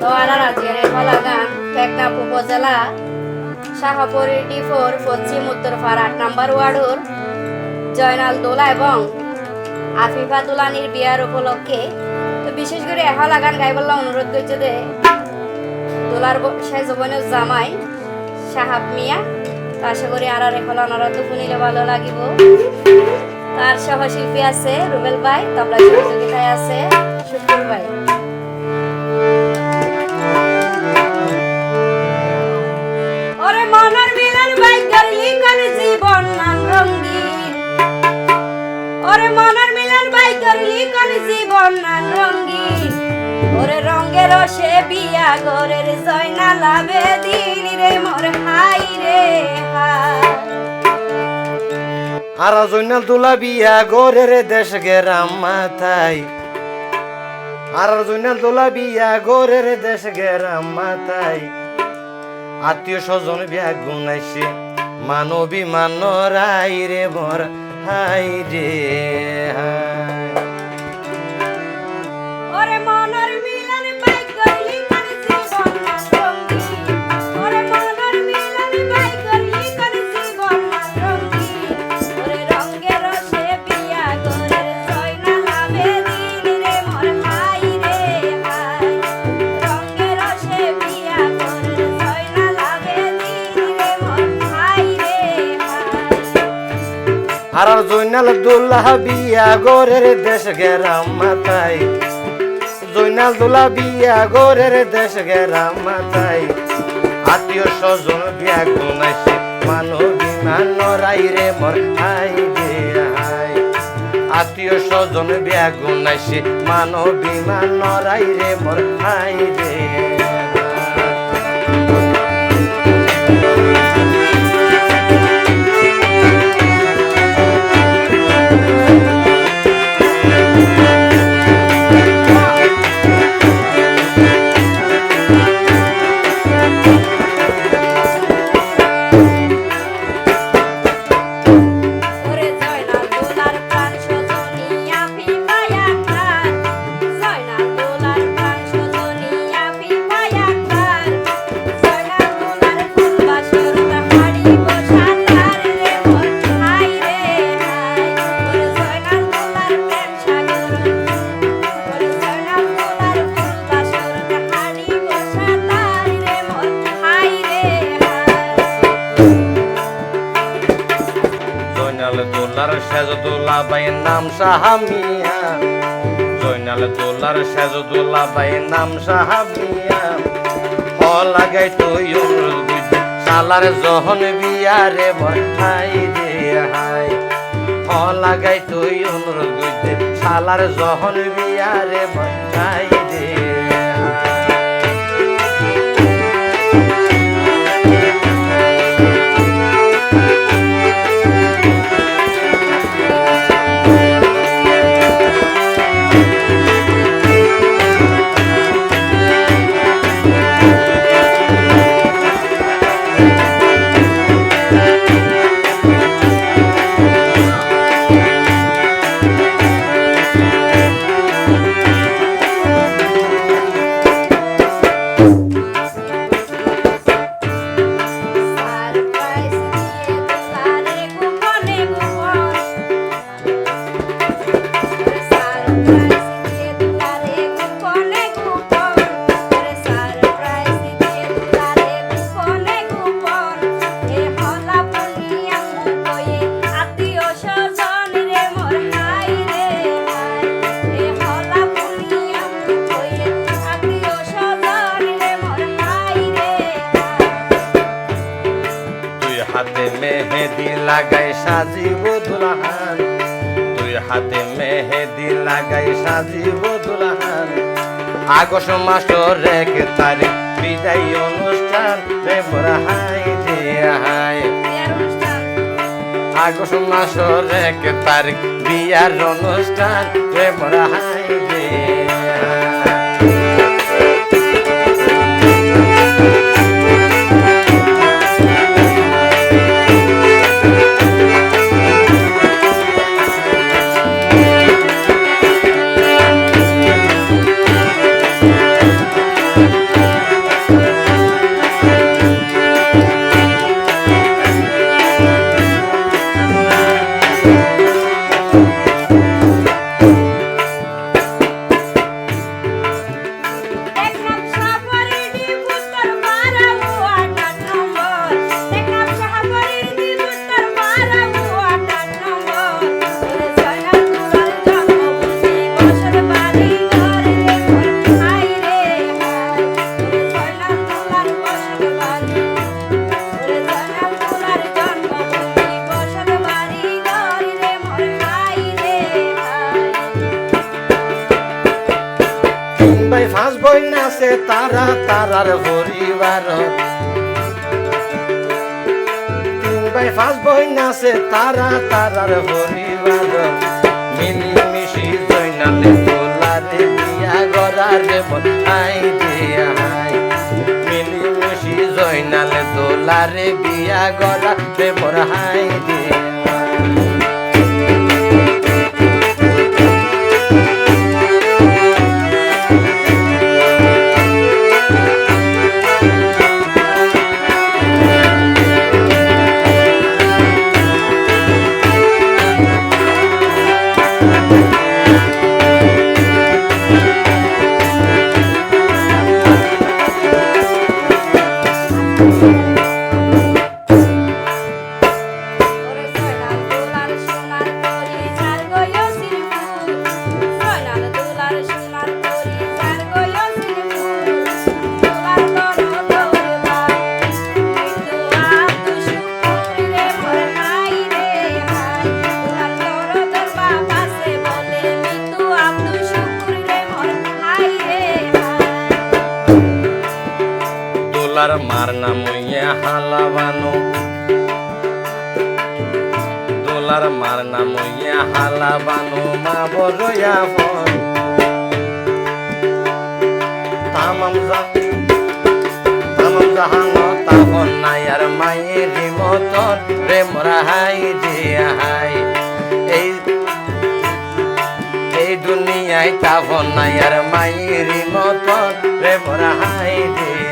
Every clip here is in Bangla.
তো আর আজকের এই গান টেকনাফ উপজেলা শাহাপুরি ডিফোর পশ্চিম, উত্তরপাড়া, আট নাম্বার ওয়ার্ডর জয়নাল দোলা এবং আফিফা দুলানির বিয়ার উপলক্ষে। তো বিশেষ করে এহলা গান গাইবল্লা অনুরোধ করছে যে দোলার সে জবনের জামাই সাহাব মিয়া, তো আশা করি আর আর এখলা ওনারা তো শুনিলে ভালো লাগিব। তার সহশিল্পী আছে রুবেল ভাই, তবলা সহযোগিতায় আছে শুক্র ভাই। ওরে মনের মিলন ভাই করলি কোন জীবন নাম রঙ্গিন ওরে রঙ্গের রসে বিয়া জয়না লাভে দিন রে মোর রে আর জৈনাল তুলা বিয়া দেশ গেরাম মাথায়। আর জৈনাল তুলা বিয়া দেশ গেরাম আত্মীয় স্বজন বিয়া গুনাইছে, মানবী মানরাই রে মর হাই রে হাই জৈনাল দুল্লাহ বিয়া গোরের দেশ গেরাম মাথায়। জৈনাল দুলা বিয়া গোরের দেশ গেরাম মাথায়। আত্মীয় স্বজন বিয়া গুনাইছে মানবী মানরাই রে মর হাই রে আত্মীয় স্বজন বিয়া গুনাইছে মানবী মানরাই রে মর হাই রে বাইয়ের নাম সাহামিয়া জৈনাল দোলার দোলা বাইয়ের নাম সাহামিয়া হ লাগাই বুঝতে সালার জহন বিয়ারে হাই রে হাই হ লাগাই বুঝতে সালার জহন বিয়ারে হাই মেহেদি লাগাই সাজিব দুলাহান। আগস্ট মাসর এক তারিখ, বিদায় অনুষ্ঠান রে হাই হাই। আগস্ট মাসর এক তারিখ, বিয়ার অনুষ্ঠান রে হাই তারার পরিবার। তিন ভাই পাঁচ বই নাচে তারা তারার পরিবার। মিলি মিশি জৈনালে তোলারে বিয়া গড়ারে হাই দিয়া হাই মিলি মিশি জৈনালে তোলারে বিয়া গড়ারে হাই দিয়া মার নাম ইয়ে হালাবানো। দোলার মার নাম ইয়ে হালাবানো, মা বড়য়া ফন তামাম জা তামাম জাহান তাহন নায়ার মায়ের মতন রে মোরা হাই দিয়া হাই এই এই দুনিয়ায় তাহন নায়ার মায়ের মতন রে মোরা হাই দিয়া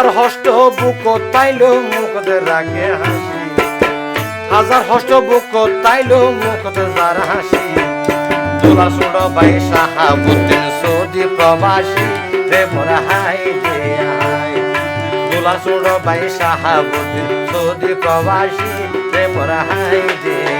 হাজার হষ্ট বুক তাইলো মুখতে রাখে হাসি। হাজার হষ্ট বুক তাইলো মুখতে যার হাসি। তোলা ছোট বাই সাহাবুদ্দিন সৌদি প্রবাসী, রে মোরা হাই দে হাই। তোলা ছোট বাই সাহাবুদ্দিন সৌদি প্রবাসী, রে মোরা হাই দে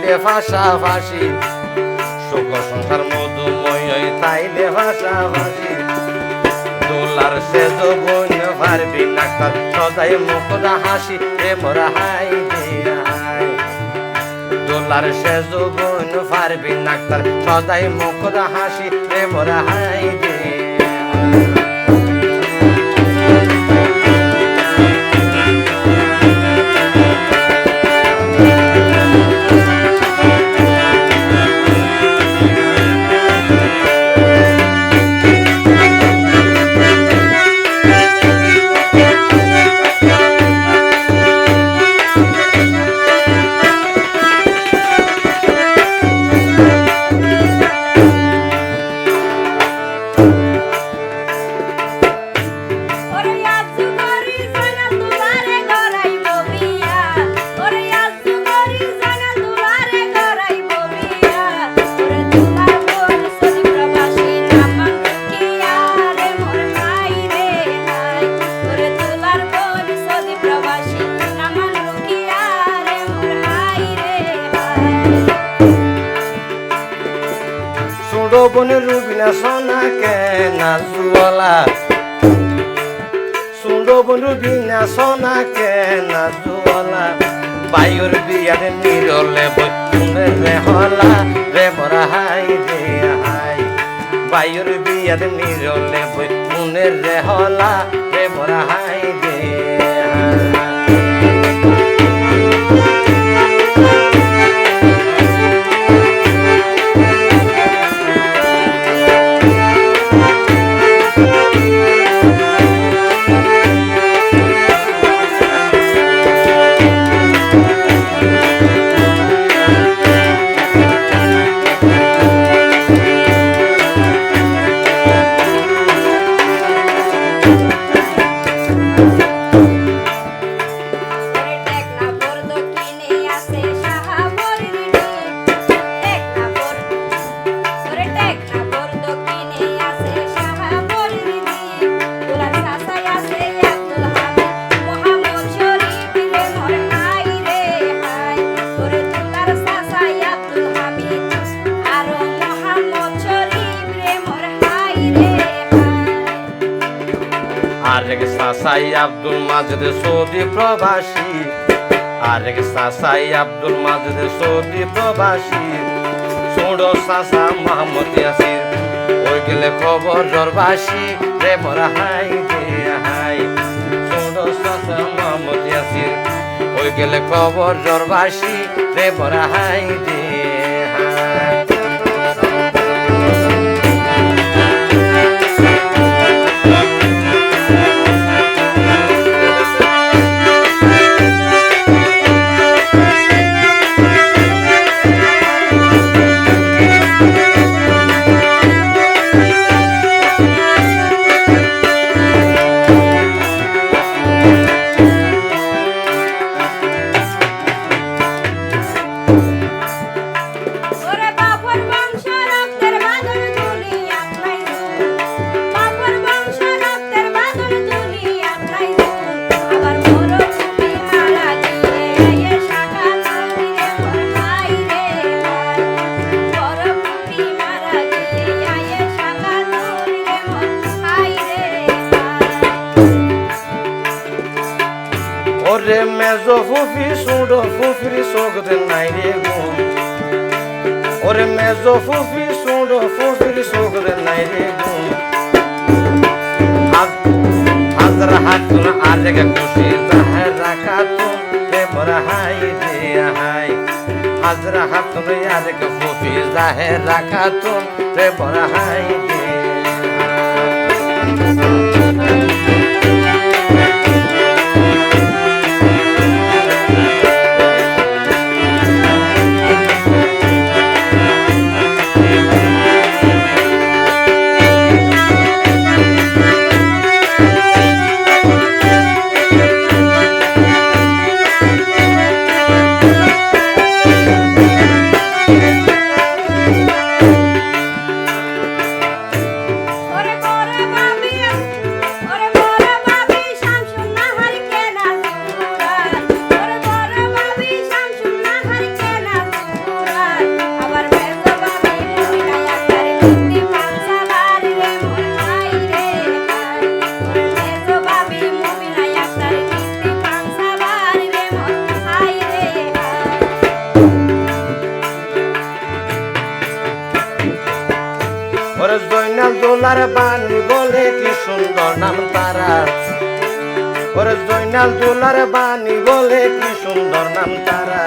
তাইলে ভাষা ভাসি শুকর সংসার মধুময় তাইলে ভাষা ভাসি দোলার সে বোন পারবি নাকার সদাই মুখদা হাসি, রে মোরা হাই দোলার সে বোন পারবি নাকার সদাই মুখদা হাসি, রে মোরা হাই দে বোন রুবিনা সোনা কে নাজুয়ালা সুন্দর বোন রুবিনা সোনা কে নাজুয়ালা বায়ুর বিয়ার নিরলে বৈকুনে রে হলা, রে মরা হাই রে হাই। বায়ুর বিয়ার নিরলে বৈকুনে রে হলা, রে মরা হাই রে সাসাই আব্দুল মাজেদ সৌদি প্রবাসী। আরেক সাসাই আব্দুল মাজেদ সৌদি প্রবাসী। ছোড়ো সাসা মোহাম্মদ ইয়াসির, ওই গেলে খবর জরবাসী রে মরা হাই, রে হাই। ছোড়ো সাসা মোহাম্মদ ইয়াসির, ওই গেলে খবর জরবাসী রে মরা হাই, রে মেজো ফুফি সুডো ফুফির সোগদে নাই রে গুম ওরে মেজো ফুফি সুডো ফুফির সোগদে নাই রে গুম হাজার হাতুন আরেক খুশি জাহের রাখাতুন রে মোরা হাই রে হাই হাজার হাতুন আরেক ফুফি জাহের রাখাতুন রে মোরা হাই রে সুন্দর নাম তারা ওরে জয়নাল দোলার বাণী বলে কি সুন্দর নাম তারা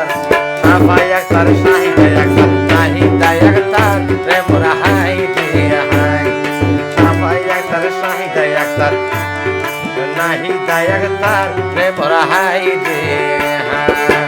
সাফাই একতার শাহিদা একতার শাহিদা একতার রে মোরা হাই রে হাই। সাফাই একতার শাহিদা একতার নাহিদা একতার রে মোরা হাই রে হাই।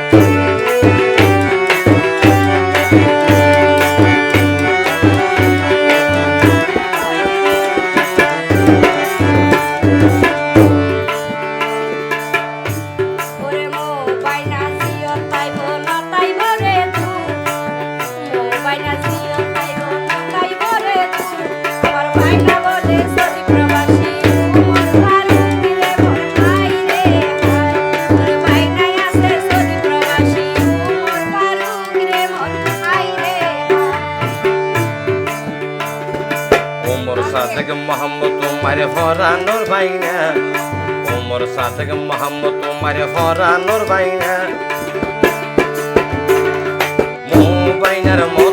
জন্ম তোমার হরানোর বাইনা। মু বাইনার মত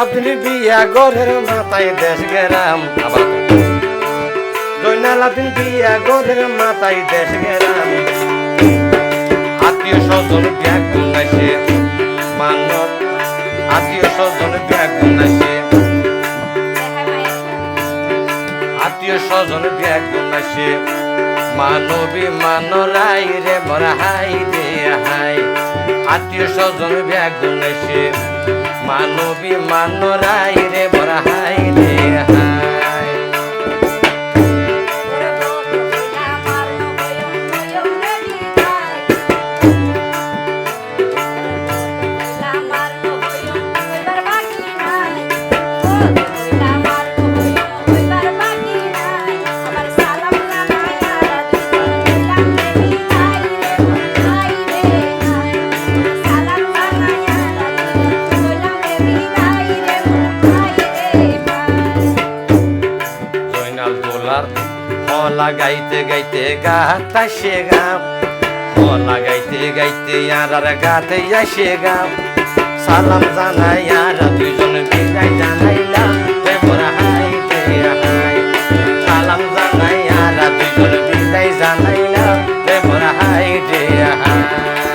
আব্দুল বিয়া গরের মাথায় দেশ গেরাম দৈনা জৈনাল বিয়া গরের মাথায় দেশ গেরাম। আত্মীয় স্বজন ব্যাগ গুণাইছে মান্য আত্মীয় স্বজন ব্যাগ গুণাইছে আত্মীয় স্বজন ব্যাগ গুণাইছে মানবী মানরাই রে বড় হাই রে হাই। আত্মীয় স্বজন ব্যাগ গুণাইছে মানবী মানরাই রে বড় হাই রে হা হলা গাইতে গাইতে গাতা সে গাম হলা গাইতে গাইতে আর আর গাতে আসে গাম সালাম জানাই আর দুইজন বিদায় জানাইলাম সালাম জানাই আর দুইজন বিদায় জানাইলাম হাই রে হাই